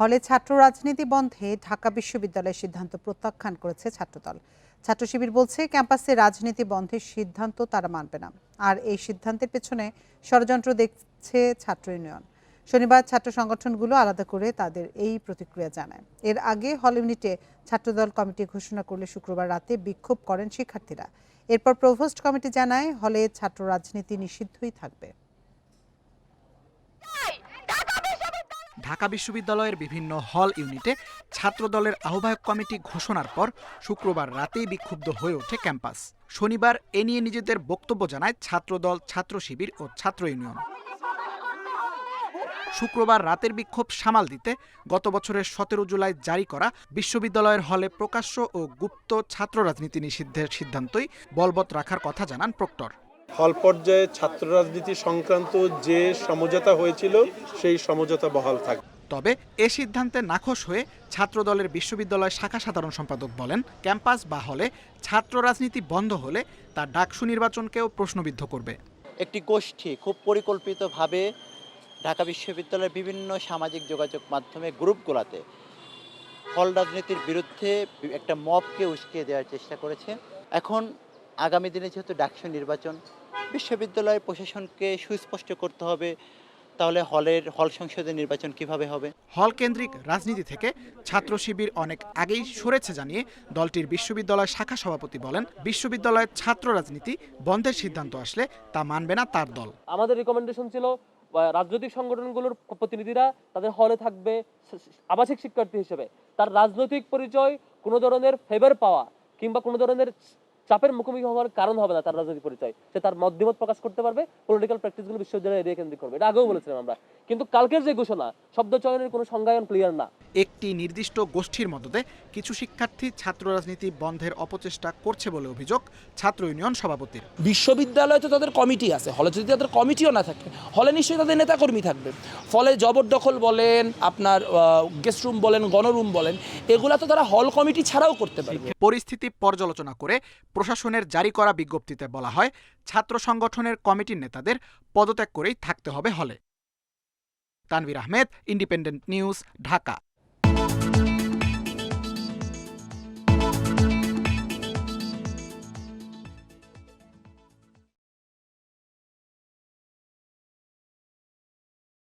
হলে ছাত্র রাজনীতি বন্ধে ঢাকা বিশ্ববিদ্যালয়ের সিদ্ধান্ত প্রত্যাখ্যান করেছে ছাত্রদল। ছাত্র শিবির বলছে, ক্যাম্পাসে রাজনীতি বন্ধের সিদ্ধান্ত তারা মানবে না। আর এই সিদ্ধান্তের পেছনে ষড়যন্ত্র দেখছে ছাত্র ইউনিয়ন। শনিবার ছাত্র সংগঠনগুলো আলাদা করে তাদের এই প্রতিক্রিয়া জানায়। এর আগে হল ইউনিটে ছাত্রদল কমিটি ঘোষণা করলে শুক্রবার রাতে বিক্ষোভ করেন শিক্ষার্থীরা। এরপর প্রভোস্ট কমিটি জানায়, হলে ছাত্র রাজনীতি নিষিদ্ধই থাকবে। ঢাকা বিশ্ববিদ্যালয়ের বিভিন্ন হল ইউনিটে ছাত্রদলের আহ্বায়ক কমিটি ঘোষণার পর শুক্রবার রাতেই বিক্ষুব্ধ হয়ে ওঠে ক্যাম্পাস। শনিবার এ নিয়ে নিজেদের বক্তব্য জানায় ছাত্রদল, ছাত্র শিবির ও ছাত্র ইউনিয়ন। শুক্রবার রাতের বিক্ষোভ সামাল দিতে গত বছরের সতেরো জুলাই জারি করা বিশ্ববিদ্যালয়ের হলে প্রকাশ্য ও গুপ্ত ছাত্র রাজনীতি নিষিদ্ধের সিদ্ধান্তই বলবৎ রাখার কথা জানান প্রক্টর। হল পর্যায়ে ছাত্র রাজনীতি সংক্রান্ত যে সমঝোতা হয়েছিল সেই সমঝোতা বহাল থাকবে তবে এ সিদ্ধান্তে নাখোশ হয়ে ছাত্রদলের বিশ্ববিদ্যালয় শাখা সাধারণ সম্পাদক বলেন ক্যাম্পাস বা হলে ছাত্র রাজনীতি বন্ধ হলে তা ডাকসু নির্বাচনকেও প্রশ্নবিদ্ধ করবে। একটি গোষ্ঠী খুব পরিকল্পিতভাবে ঢাকা বিশ্ববিদ্যালয়ের বিভিন্ন সামাজিক যোগাযোগ মাধ্যমে গ্রুপগুলোতে ফল রাজনীতির বিরুদ্ধে একটা মবকে উস্কিয়ে দেওয়ার চেষ্টা করেছে। এখন আগামী দিনে যেহেতু ডাকসু নির্বাচন বিশ্ববিদ্যালয় প্রশাসনকে সুস্পষ্ট করতে হবে তাহলে হলের হল সংসদের নির্বাচন কীভাবে হবে? হল কেন্দ্রিক রাজনীতি থেকে ছাত্র শিবির অনেক আগেই সরেছে জানিয়ে দলটির বিশ্ববিদ্যালয় শাখা সভাপতি বলেন বিশ্ববিদ্যালয়ের ছাত্র রাজনীতি বন্ধের সিদ্ধান্ত আসলে তা মানবে না তার দল। আমাদের রিকমেন্ডেশন ছিল রাজনৈতিক সংগঠনগুলোর প্রতিনিধিরা তাদের হলে থাকবে আবাসিক শিক্ষার্থী হিসেবে। তার রাজনৈতিক পরিচয় কোনো ধরনের ফেভার পাওয়া কিংবা কোনো ধরনের চাপের মুখোমুখি হওয়ার কারণ হবে না তার রাজনৈতিক পরিচয়। সে তার মধ্যমত প্রকাশ করতে পারবে পলিটিক্যাল প্র্যাকটিসগুলো বিশ্ববিদ্যালয় এরিয়া কেন্দ্রিক করবে। এটা আগেও বলেছিলাম আমরা। কিন্তু কালকের যে ঘোষণা শব্দ চয়নের কোনো সংজ্ঞায়ন ক্লিয়ার না। একটি নির্দিষ্ট গোষ্ঠীর মদতে কিছু শিক্ষার্থী ছাত্র রাজনীতি বন্ধের অপচেষ্টা করছে বলে অভিযোগ ছাত্র ইউনিয়ন সভাপতির। বিশ্ববিদ্যালয়ে তো তাদের কমিটি আছে হলে যদি তাদের কমিটিও না থাকে হলে নিশ্চয়ই তাদের নেতাকর্মী থাকবে। ফলে জবরদখল বলেন আপনার গেস্ট রুম বলেন গণরুম বলেন এগুলা তো তারা হল কমিটি ছাড়াও করতে পারে পরিস্থিতি পর্যালোচনা করে প্রশাসনের জারি করা বিজ্ঞপ্তিতে বলা হয় ছাত্র সংগঠনের কমিটির নেতাদের পদত্যাগ করেই থাকতে হবে হলে। Tanvir Ahmed independent news Dhaka.